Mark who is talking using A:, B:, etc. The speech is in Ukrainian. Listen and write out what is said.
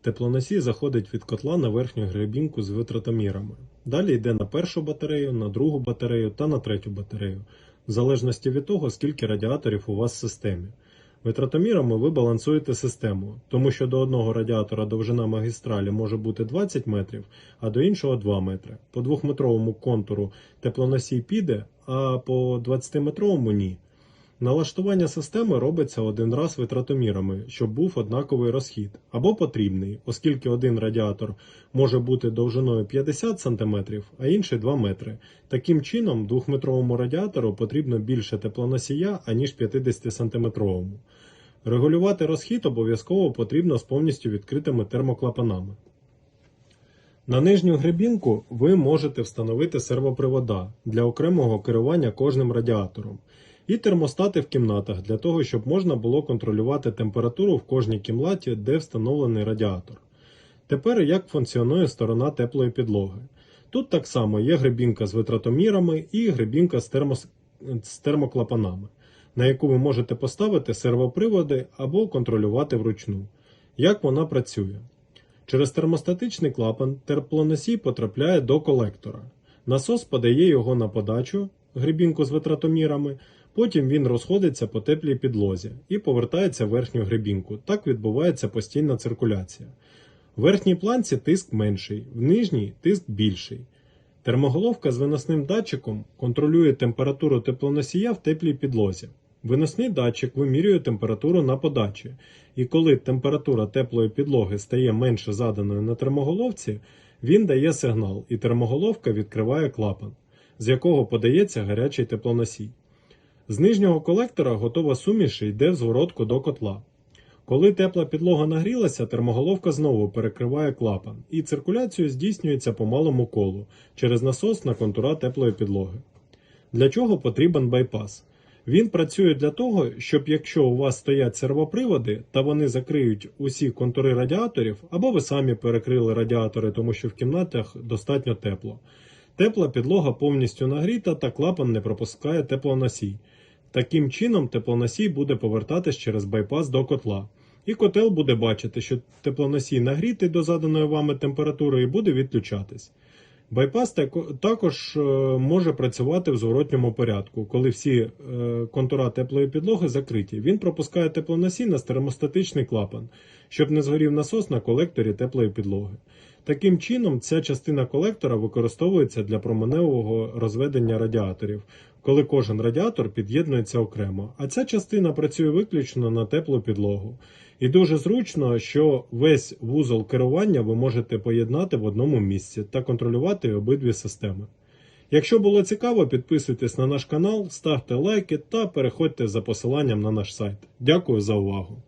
A: теплоносій заходить від котла на верхню гребінку з витратомірами. Далі йде на першу батарею, на другу батарею та на третю батарею, в залежності від того, скільки радіаторів у вас в системі. Витратомірами ви балансуєте систему, тому що до одного радіатора довжина магістралі може бути 20 метрів, а до іншого 2 метри. По 2-метровому контуру теплоносій піде, а по 20-метровому ні. Налаштування системи робиться один раз витратомірами, щоб був однаковий розхід, або потрібний, оскільки один радіатор може бути довжиною 50 см, а інший 2 метри. Таким чином, 2-метровому радіатору потрібно більше теплоносія, аніж 50 сантиметровому. Регулювати розхід обов'язково потрібно з повністю відкритими термоклапанами. На нижню гребінку ви можете встановити сервопривода для окремого керування кожним радіатором і термостати в кімнатах для того, щоб можна було контролювати температуру в кожній кімнаті, де встановлений радіатор. Тепер як функціонує сторона теплої підлоги. Тут так само є гребінка з витратомірами і гребінка з, термос- з термоклапанами, на яку ви можете поставити сервоприводи або контролювати вручну. Як вона працює? Через термостатичний клапан теплоносій потрапляє до колектора. Насос подає його на подачу, гребінку з витратомірами, потім він розходиться по теплій підлозі і повертається в верхню гребінку. Так відбувається постійна циркуляція. В верхній планці тиск менший, в нижній тиск більший. Термоголовка з виносним датчиком контролює температуру теплоносія в теплій підлозі. Виносний датчик вимірює температуру на подачі, і коли температура теплої підлоги стає менше заданої на термоголовці, він дає сигнал, і термоголовка відкриває клапан, з якого подається гарячий теплоносій. З нижнього колектора готова суміш йде в зворотку до котла. Коли тепла підлога нагрілася, термоголовка знову перекриває клапан, і циркуляцію здійснюється по малому колу через насос на контура теплої підлоги. Для чого потрібен байпас? Він працює для того, щоб якщо у вас стоять сервоприводи та вони закриють усі контури радіаторів, або ви самі перекрили радіатори, тому що в кімнатах достатньо тепло. Тепла підлога повністю нагріта та клапан не пропускає теплоносій. Таким чином теплоносій буде повертатись через байпас до котла. І котел буде бачити, що теплоносій нагрітий до заданої вами температури і буде відключатись. Байпас також е, може працювати в зворотньому порядку, коли всі е, контура теплої підлоги закриті. Він пропускає теплоносій на термостатичний клапан, щоб не згорів насос на колекторі теплої підлоги. Таким чином, ця частина колектора використовується для променевого розведення радіаторів, коли кожен радіатор під'єднується окремо, а ця частина працює виключно на теплу підлогу. І дуже зручно, що весь вузол керування ви можете поєднати в одному місці та контролювати обидві системи. Якщо було цікаво, підписуйтесь на наш канал, ставте лайки та переходьте за посиланням на наш сайт. Дякую за увагу!